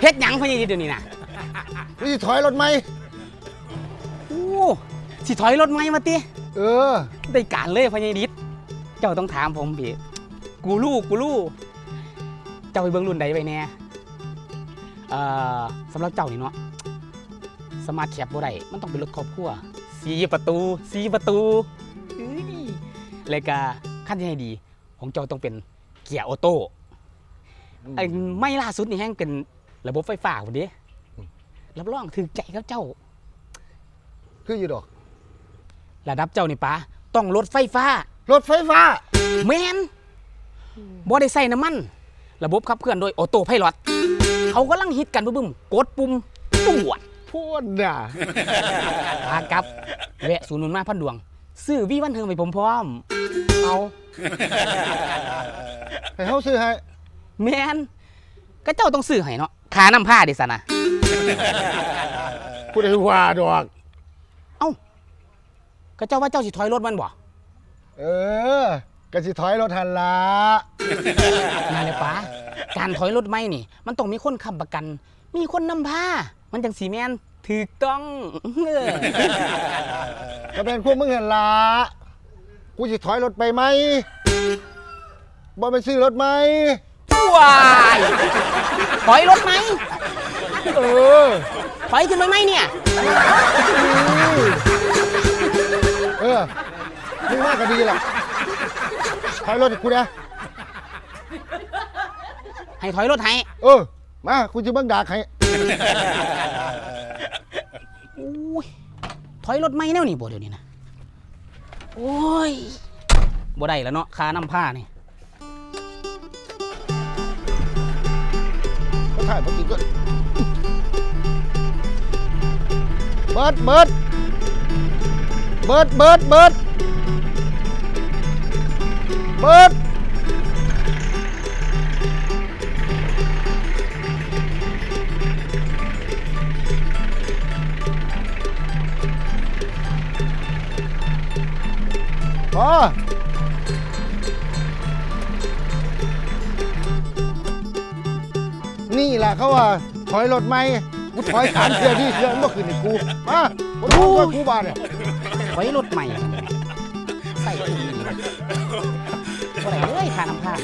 เฮ็ดหยังพะยายดิดเดี๋ยวนี้น่ะนี่สิถอยรถไหม โอ้สิถอยรถไหมมาติเออ ได้การเลยพะยายดิดเจ้าต้องถามผมพี่กูรู้กูรู้เจ้าไปเบิ่งรุ่นใดไปแน่เอ่อสำหรับเจ้านี่เนาะสมาร์ทแคปบ่ได้มันต้องเป็นรถครอบครัวสีประตูสีประตูอื้อแล้วก็ขั้นที่ให้ดี ของเจ้าต้องเป็นเกียร์ออโต้ ไอ้ไม่ล่าสุดนี่แห้งเป็นระบบไฟฟ้าพุ่นเด้อืมรับรองถือใจกับเจ้า คืออยู่ดอก ระดับเจ้านี่ปะต้องรถไฟฟ้า รถไฟฟ้าแมนบ่ได้ใส่น้ำมัน ระบบขับเคลื่อนโดยออโต้ไพลอตเขากำลังฮิตกันบึ้มๆกดปุ่มตรวจพูดน่ะพากลับแวะศูนย์หนุนมาพันดวง ซื้อวีวันเทิงไปผมพร้อม เอาให้เขาซื้อให้ แมนก็เจ้าต้องซื้อให้เนาะค่าน้ำผ้าดิสันนะพูดให้ว่าดอกก็เจ้าว่าเจ้าสิถอยรถมันบ่เออกะสิถอยรถหันละมาเลยป้าการถอยรถไม่นี่ มันต้องมีคนค้ำประกัน มีคนนำผ้า มันจังสีแมนถูกต้องเออก็เป็นพวกมึงหันละกูสิถอยรถไปไหมบ่ไปซื้อรถไหม ว้ายถอยรถไหมเออถอยขึ้นไปไหมเนี่ย เออมึงมากก็ดีล่ะถอยรถให้กูนะให้ถอยรถให้เออ มากูจะเบิ่งดากให้อุ้ยถอยรถไหมแนวนี่บ่เดี๋ยวนี้นะ โอ้ยบ่ได้แล้วเนาะค่าน้ำผ้านี่ ก็ถ่ายมากินก็เบิดเบิดเบิดเบิดเบิดเบิดพอ นี่แหละเขาว่าถอยรถไหมกูถอยสามเทือที่เทือมันบ่ขึ้นนี่กูมาบ่รู้ว่ากูบาเนี่ยถอยรถใหม่ใส่ถุงนี่บ่ได้เลยค่าน้ำผ้า